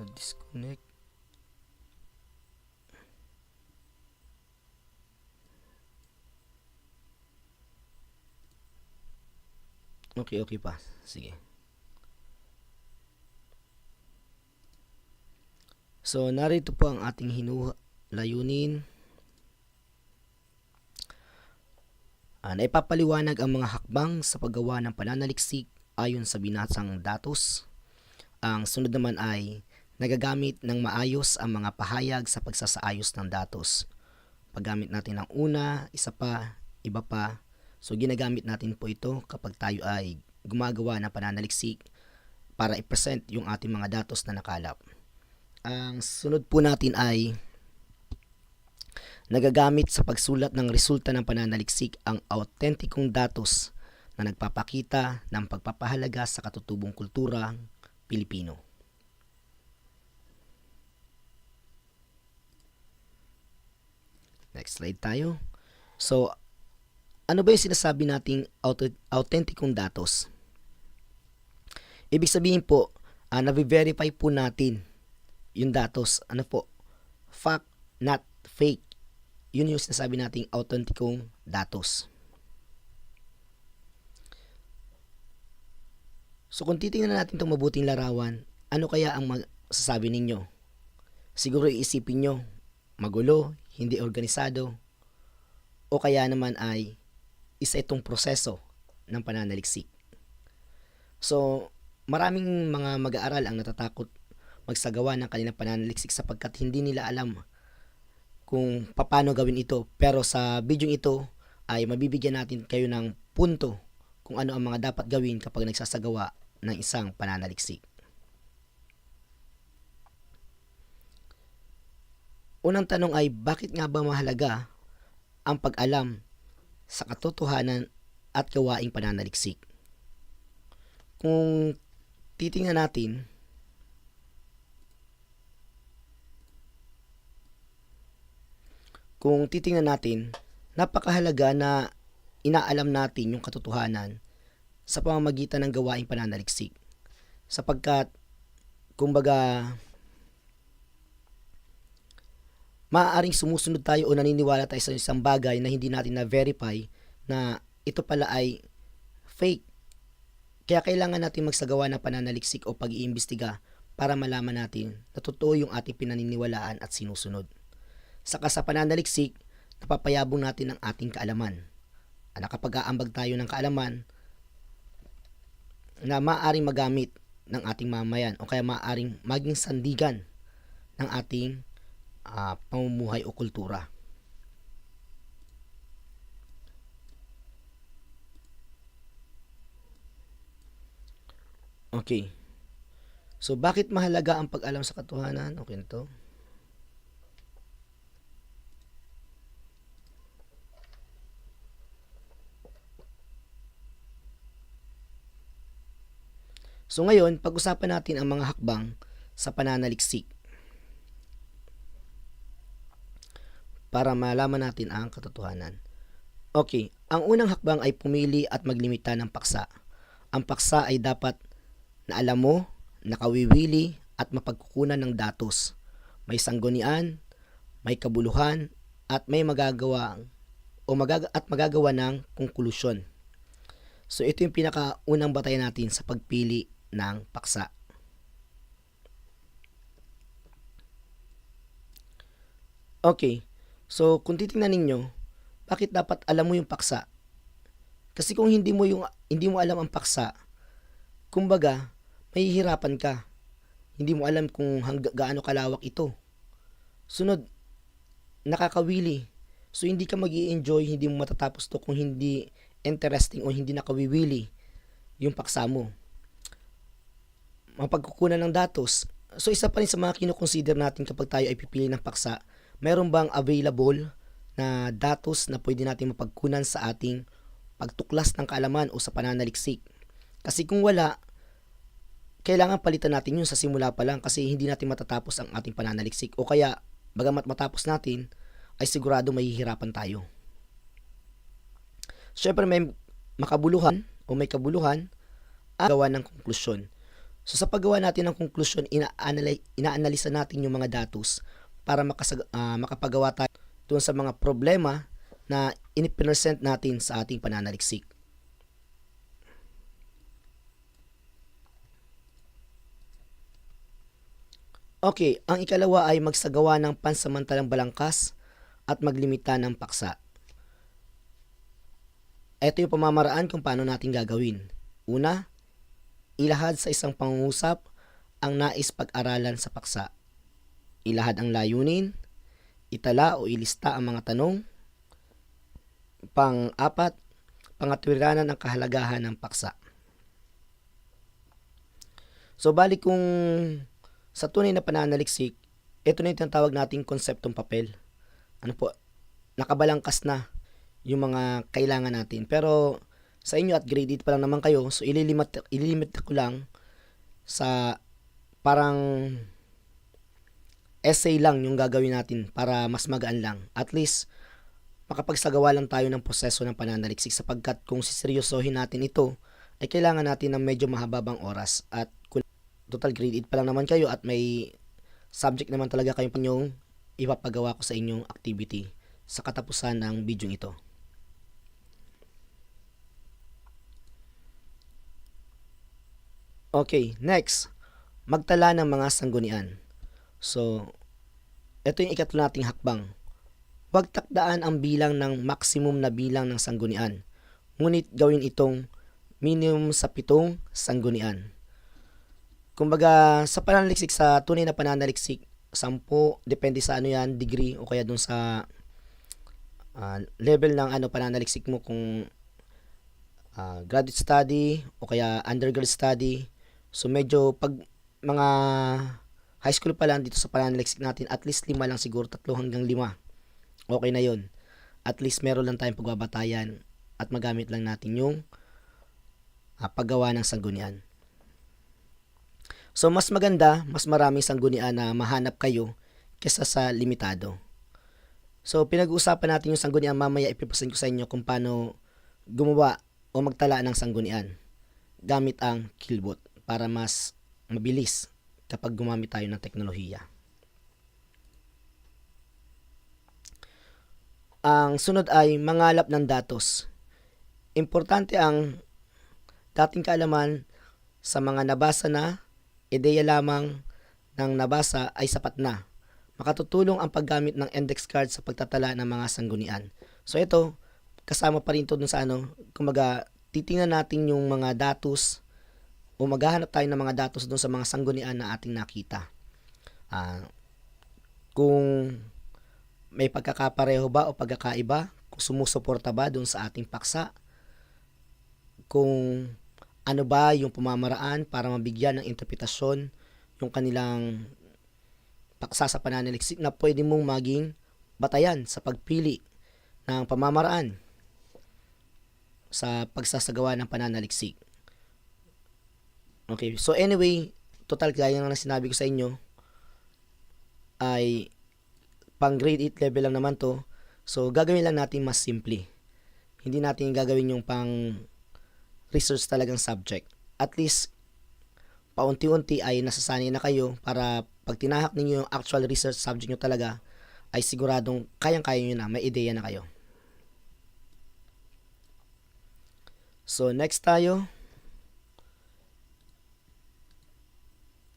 Na-disconnect. Okay, okay pa. Sige. So, narito po ang ating hinuha layunin. Ah, naipapaliwanag ang mga hakbang sa paggawa ng pananaliksik ayon sa binasang datos. Ang sunod naman ay nagagamit ng maayos ang mga pahayag sa pagsasaayos ng datos. Paggamit natin ng una, isa pa, iba pa. So ginagamit natin po ito kapag tayo ay gumagawa ng pananaliksik para i-present yung ating mga datos na nakalap. Ang sunod po natin ay nagagamit sa pagsulat ng resulta ng pananaliksik ang autentikong datos na nagpapakita ng pagpapahalaga sa katutubong kultura Pilipino. Slide tayo. So, ano ba yung sinasabi nating authenticong datos? Ibig sabihin po, uh, nabi-verify po natin yung datos. Ano po? Fact, not fake. Yun yung sinasabi nating authenticong datos. So kung titingnan natin itong mabuting larawan, ano kaya ang masasabi ninyo? Siguro iisipin nyo, magulo, hindi organisado, o kaya naman ay isa itong proseso ng pananaliksik. So, maraming mga mag-aaral ang natatakot magsagawa ng kanilang pananaliksik sapagkat hindi nila alam kung paano gawin ito. Pero sa video ito ay mabibigyan natin kayo ng punto kung ano ang mga dapat gawin kapag nagsasagawa ng isang pananaliksik. Unang tanong ay bakit nga ba mahalaga ang pag-alam sa katotohanan at gawaing pananaliksik? Kung titingnan natin, kung titingnan natin, napakahalaga na inaalam natin yung katotohanan sa pamamagitan ng gawaing pananaliksik. Sapagkat, kumbaga, maaaring sumusunod tayo o naniniwala tayo sa isang bagay na hindi natin na-verify na ito pala ay fake. Kaya kailangan natin magsagawa ng pananaliksik o pag-iimbestiga para malaman natin na totoo yung ating pinaniniwalaan at sinusunod. Saka sa pananaliksik, napapayabong natin ang ating kaalaman. At nakapag-aambag tayo ng kaalaman na maaaring magamit ng ating mamayan o kaya maaaring maging sandigan ng ating uh, pamumuhay o kultura. Okay. So, bakit mahalaga ang pag-alam sa katotohanan? Okay na to. So ngayon, pag-usapan natin ang mga hakbang sa pananaliksik para malaman natin ang katotohanan. Okay, ang unang hakbang ay pumili at maglimita ng paksa. Ang paksa ay dapat na alam mo, nakawiwili at mapagkukunan ng datos. May sanggunian, may kabuluhan, at may magagawa o magaga at magagawa ng konklusyon. So ito yung pinakaunang batayan natin sa pagpili ng paksa. Okay, so kung titingnan ninyo, bakit dapat alam mo yung paksa? Kasi kung hindi mo yung hindi mo alam ang paksa, kumbaga, mahihirapan ka. Hindi mo alam kung hangga, gaano kalawak ito. Sunod, nakakawili. So hindi ka mag enjoy hindi mo matatapos to kung hindi interesting o hindi nakawiwili yung paksa mo mapagkukunan ng datos. So isa pa rin sa mga kinoconsider natin kapag tayo ay pipili ng paksa, mayroon bang available na datos na pwede natin mapagkunan sa ating pagtuklas ng kaalaman o sa pananaliksik. Kasi kung wala, kailangan palitan natin yun sa simula pa lang kasi hindi natin matatapos ang ating pananaliksik o kaya bagamat matapos natin ay sigurado mahihirapan tayo. Siyempre may makabuluhan o may kabuluhan at gawa ng konklusyon. So sa paggawa natin ng konklusyon, ina-analisa natin yung mga datos para makasag- ah, makapagawa tayo doon sa mga problema na inipresent natin sa ating pananaliksik. Okay, ang ikalawa ay magsagawa ng pansamantalang balangkas at maglimita ng paksa. Ito yung pamamaraan kung paano natin gagawin. Una, ilahad sa isang pangungusap ang nais pag-aralan sa paksa. Ilahad ang layunin, itala o ilista ang mga tanong. Pang-apat, pangatwiranan ang kahalagahan ng paksa. So, bali kung sa tunay na pananaliksik, ito na yung tinatawag nating konseptong papel. Ano po, nakabalangkas na yung mga kailangan natin. Pero sa inyo at grade 8 pa lang naman kayo, so ililimit, ililimit ko lang sa parang essay lang yung gagawin natin para mas magaan lang. At least, makapagsagawa lang tayo ng proseso ng pananaliksik sapagkat kung siseryosohin natin ito, ay kailangan natin ng medyo mahababang oras at kung total grade 8 pa lang naman kayo at may subject naman talaga kayong panyong ipapagawa ko sa inyong activity sa katapusan ng video ito. Okay, next. Magtala ng mga sanggunian. So, ito yung ikatlo nating hakbang. Huwag takdaan ang bilang ng maximum na bilang ng sanggunian. Ngunit gawin itong minimum sa pitong sanggunian. Kumbaga, sa pananaliksik, sa tunay na pananaliksik, sampu, depende sa ano yan, degree, o kaya dun sa ah, level ng ano pananaliksik mo kung ah, graduate study o kaya undergrad study. So medyo pag mga high school pa lang dito sa pananaliksik natin, at least lima lang siguro, tatlo hanggang lima. Okay na yon At least meron lang tayong pagbabatayan at magamit lang natin yung ah, paggawa ng sanggunian. So mas maganda, mas maraming sanggunian na mahanap kayo kesa sa limitado. So pinag-uusapan natin yung sanggunian mamaya ipipresent ko sa inyo kung paano gumawa o magtala ng sanggunian gamit ang Killbot para mas mabilis kapag gumamit tayo ng teknolohiya. Ang sunod ay mangalap ng datos. Importante ang dating kaalaman sa mga nabasa na, ideya lamang ng nabasa ay sapat na. Makatutulong ang paggamit ng index card sa pagtatala ng mga sanggunian. So ito, kasama pa rin ito dun sa ano, kumaga titingnan natin yung mga datos o maghahanap tayo ng mga datos dun sa mga sanggunian na ating nakita. Ah, kung may pagkakapareho ba o pagkakaiba, kung sumusuporta ba dun sa ating paksa, kung ano ba yung pamamaraan para mabigyan ng interpretasyon yung kanilang paksa sa pananaliksik na pwede mong maging batayan sa pagpili ng pamamaraan sa pagsasagawa ng pananaliksik. Okay, so anyway, total gaya ng sinabi ko sa inyo, ay pang grade 8 level lang naman to. So, gagawin lang natin mas simple. Hindi natin gagawin yung pang research talagang subject. At least, paunti-unti ay nasasanay na kayo para pag tinahak ninyo yung actual research subject nyo talaga, ay siguradong kayang-kaya nyo na, may ideya na kayo. So, next tayo.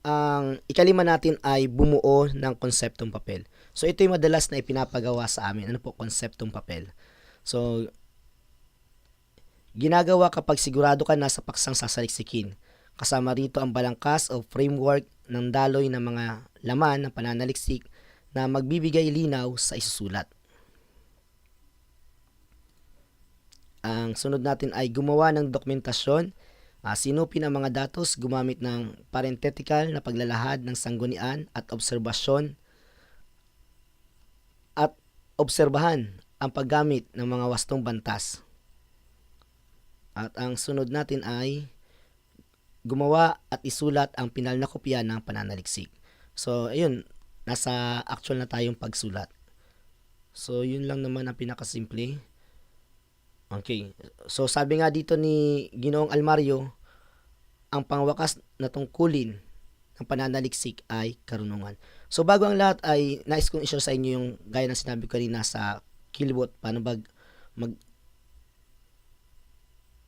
Ang ikalima natin ay bumuo ng konseptong papel. So, ito yung madalas na ipinapagawa sa amin. Ano po, konseptong papel. So, ginagawa kapag sigurado ka na sa paksang sasaliksikin. Kasama rito ang balangkas o framework ng daloy ng mga laman ng pananaliksik na magbibigay linaw sa isusulat. Ang sunod natin ay gumawa ng dokumentasyon, uh, sinupin ang mga datos gumamit ng parenthetical na paglalahad ng sanggunian at obserbasyon at obserbahan ang paggamit ng mga wastong bantas. At ang sunod natin ay gumawa at isulat ang pinal na kopya ng pananaliksik. So, ayun, nasa actual na tayong pagsulat. So, yun lang naman ang pinakasimple. Okay. So, sabi nga dito ni Ginoong Almario, ang pangwakas na tungkulin ng pananaliksik ay karunungan. So bago ang lahat ay nais kong i-share sa inyo yung gaya ng sinabi ko kanina sa Kilbot, paano bag mag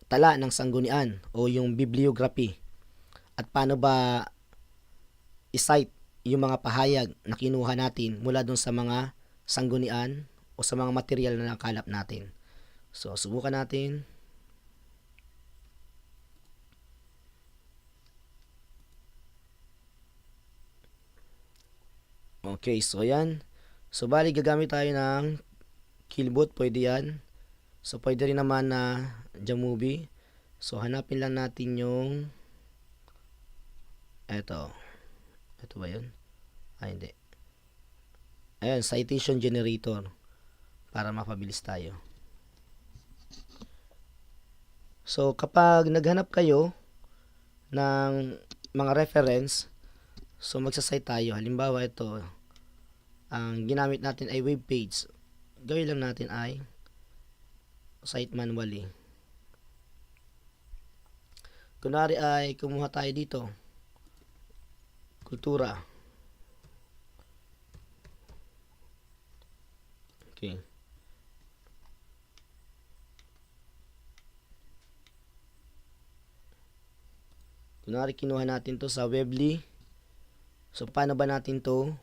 tala ng sanggunian o yung bibliography at paano ba i-cite yung mga pahayag na kinuha natin mula dun sa mga sanggunian o sa mga material na nakalap natin. So, subukan natin. Okay, so yan. So, bali gagamit tayo ng Killbot, pwede yan. So, pwede rin naman na Jamovie. So, hanapin lang natin yung eto. Ito ba yun? Ah, hindi. Ayan, citation generator. Para mapabilis tayo. So, kapag naghanap kayo ng mga reference, so magsasite tayo. Halimbawa, ito, ang ginamit natin ay web page. Gawin lang natin ay site manually. Kunwari ay kumuha tayo dito. Kultura. Okay. Kunwari kinuha natin to sa Webly. So paano ba natin to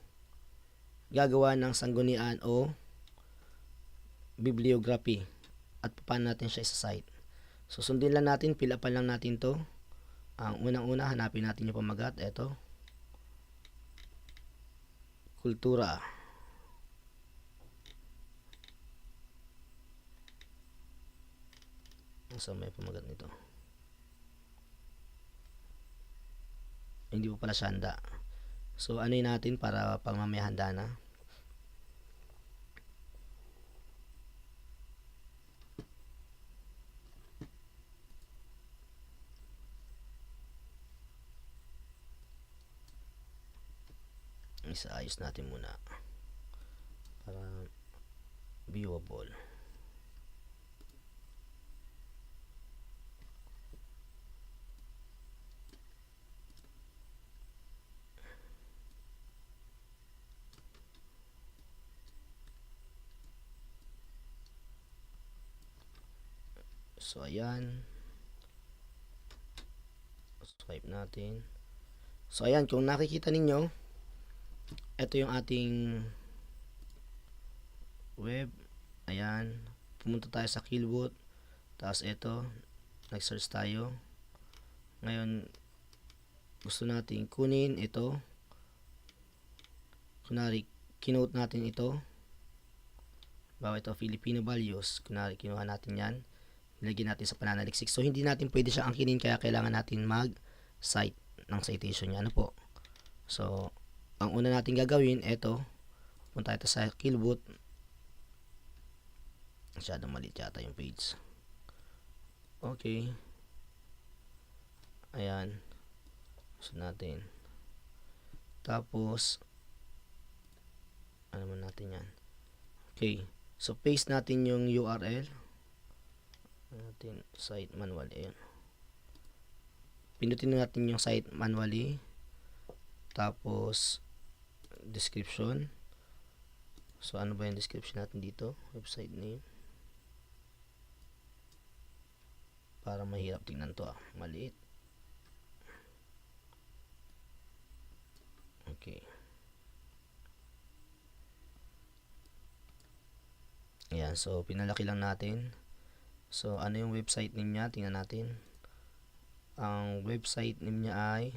gagawa ng sanggunian o bibliography at paano natin siya sa site. So sundin lang natin, fill upan lang natin to. Ang unang-una, hanapin natin yung pamagat. Ito. Kultura. Saan may pamagat nito? Hindi po pala siya handa. So ano natin para pang mamaya handa na. Isaayos natin muna para viewable. So, ayan. Swipe natin. So, ayan. Kung nakikita ninyo, ito yung ating web. Ayan. Pumunta tayo sa Killbot. Tapos, ito. Nag-search tayo. Ngayon, gusto natin kunin ito. Kunwari, kinote natin ito. Bawa ito, Filipino values. Kunwari, kinuha natin yan ilagay natin sa pananaliksik. So, hindi natin pwede siya angkinin kaya kailangan natin mag-cite ng citation niya. Ano po? So, ang una natin gagawin, ito, punta ito sa Killbot. Masyadong maliit yata yung page. Okay. Ayan. Gusto natin. Tapos, ano natin yan. Okay. So, paste natin yung URL natin site manual ayan. Pinutin natin yung site manually. Tapos description. So ano ba yung description natin dito? Website name. Para mahirap tingnan to ah. Maliit. Okay. Ayan, so pinalaki lang natin. So, ano yung website niya? Tingnan natin. Ang website niya ay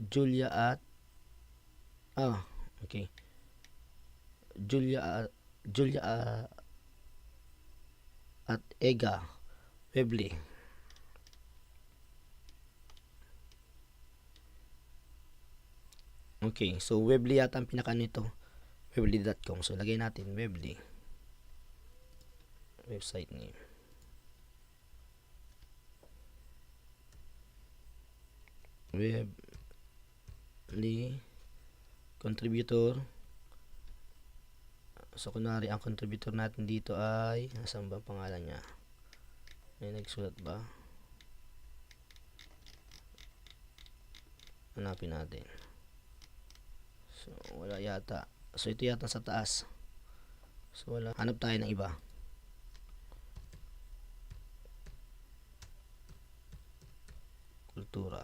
Julia at ah, okay. Julia Julia at Ega Webly. Okay, so Webly yata ang pinaka nito. Webly.com. So, lagay natin Webly website name webly contributor so kunwari ang contributor natin dito ay saan ba pangalan niya may nagsulat ba Hanapin natin. So, wala yata. So, ito yata sa taas. So, wala. Hanap tayo ng iba. Kultura.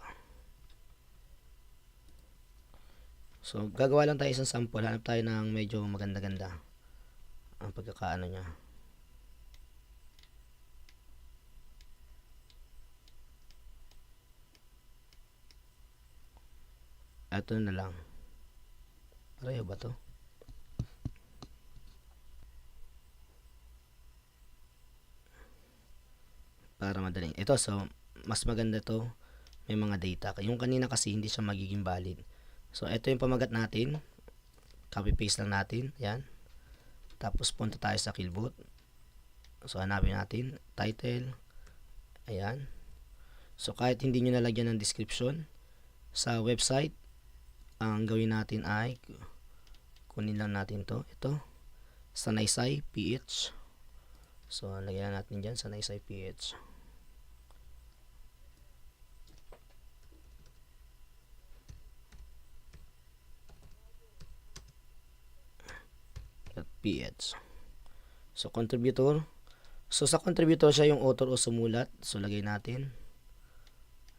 So, gagawa lang tayo isang sample. Hanap tayo ng medyo maganda-ganda. Ang pagkakaano niya. Ito na lang. Pareho ba to? Para madaling. Ito, so, mas maganda to. May mga data. Yung kanina kasi hindi siya magiging valid. So, ito yung pamagat natin. Copy-paste lang natin. Yan. Tapos, punta tayo sa Killbot. So, hanapin natin. Title. Ayan. So, kahit hindi nyo nalagyan ng description sa website, ang gawin natin ay kunin lang natin to ito Sanaysay PH so lagyan natin dyan Sanaysay PH at PH so contributor. So sa contributor siya yung author o sumulat. So lagay natin.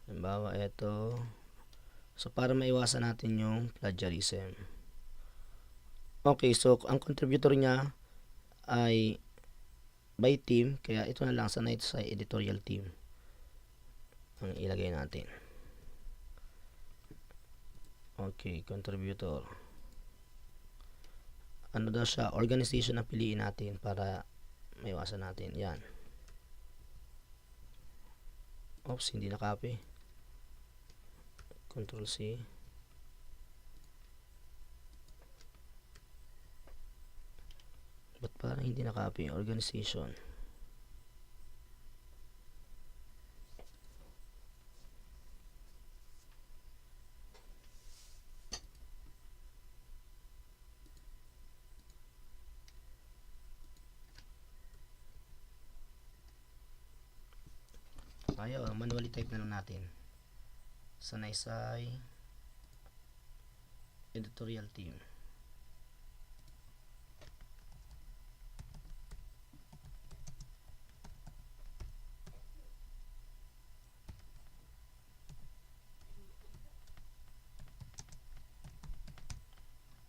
Halimbawa ito So, para maiwasan natin yung plagiarism. Okay, so ang contributor niya ay by team, kaya ito na lang. Sa night sa editorial team. Ang ilagay natin. Okay, contributor. Ano daw siya? Organization na piliin natin para maiwasan natin. Yan. Oops, hindi na copy. Control C. Ba't parang hindi nakapy? Organization. Ayaw, manually type na lang natin. Sanaysay editorial team.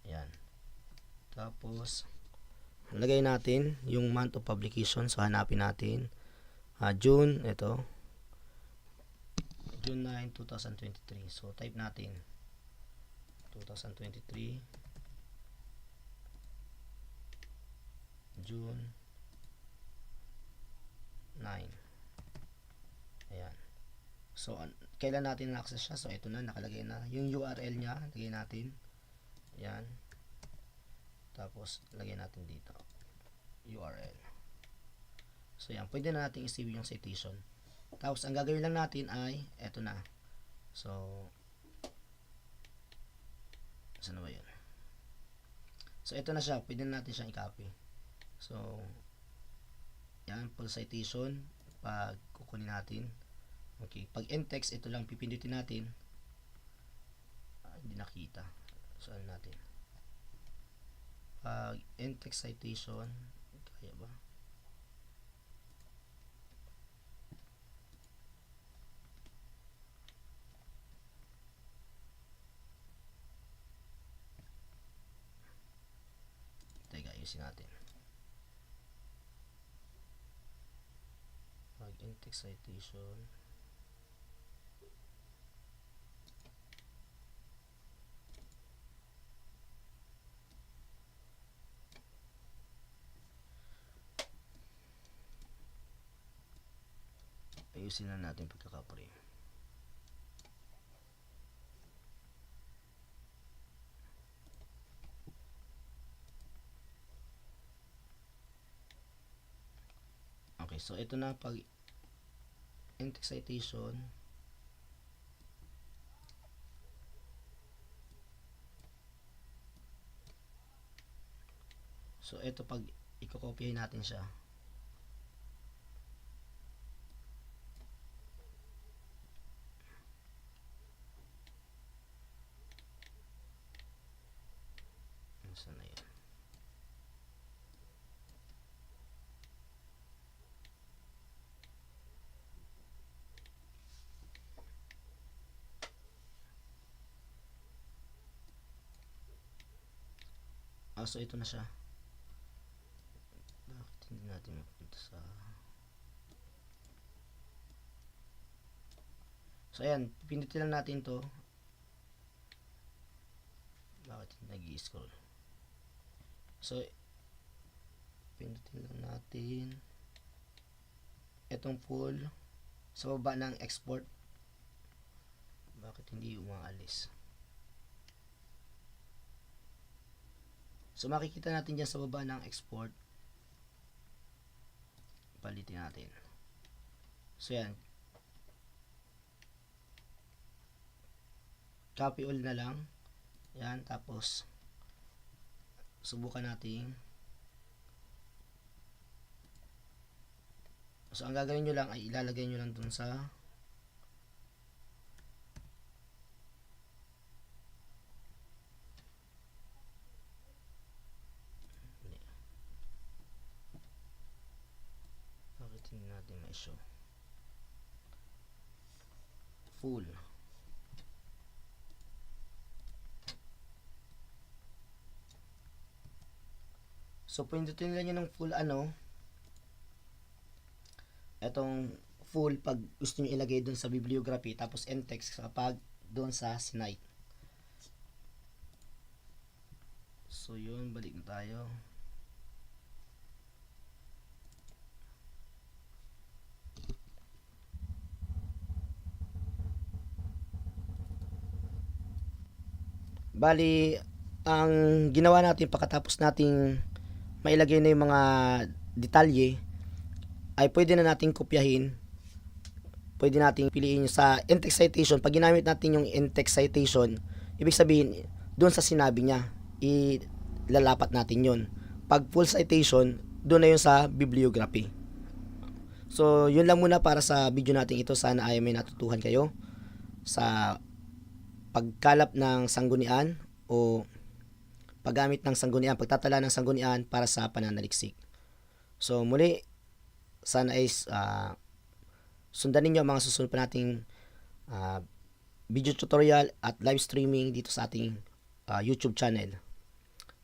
Yan. Tapos lagay natin yung month of publication so hanapin natin. Uh, June ito June 9, 2023. So, type natin 2023 June 9 Ayan. So, an- kailan natin na-access siya? So, ito na, nakalagay na. Yung URL niya, lagay natin. Ayan. Tapos, lagay natin dito. URL. So, yan. Pwede na natin i-save yung citation. Tapos, ang gagawin lang natin ay, eto na. So, saan ba yun? So, eto na siya. Pwede na natin siyang i-copy. So, yan, full citation. Pag kukunin natin. Okay. Pag end text, ito lang pipindutin natin. Ah, hindi nakita. So, ano natin? Pag end text citation, kaya ba? Ayusin natin. Pag in-text citation, ayusin na natin pagkaka-frame. Okay, so ito na pag in-text citation So ito pag i-copy natin siya Sana yan. Ah, so ito na siya. Bakit hindi natin mapunta sa... So, ayan. Pindutin lang natin to. Bakit hindi nag-scroll? So, pindutin lang natin. Itong full. Sa baba ng export. Bakit hindi umaalis? So makikita natin dyan sa baba ng export. Palitin natin. So yan. Copy all na lang. Yan. Tapos subukan natin. So ang gagawin nyo lang ay ilalagay nyo lang dun sa Bakit hindi natin ma-show? Full. So, pindutin lang yun ng full ano. Etong full pag gusto nyo ilagay doon sa bibliography tapos end text kapag doon sa Sinai. So, yun. Balik na tayo. Bali, ang ginawa natin pagkatapos nating mailagay na yung mga detalye, ay pwede na nating kopyahin. Pwede nating piliin sa in-text citation. Pag ginamit natin yung in-text citation, ibig sabihin, doon sa sinabi niya, ilalapat natin yon Pag full citation, doon na yun sa bibliography. So, yun lang muna para sa video natin ito. Sana ay may natutuhan kayo sa pagkalap ng sanggunian o paggamit ng sanggunian, pagtatala ng sanggunian para sa pananaliksik. So muli, sana is uh, sundan ninyo mga susunod pa nating uh, video tutorial at live streaming dito sa ating uh, YouTube channel.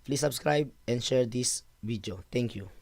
Please subscribe and share this video. Thank you.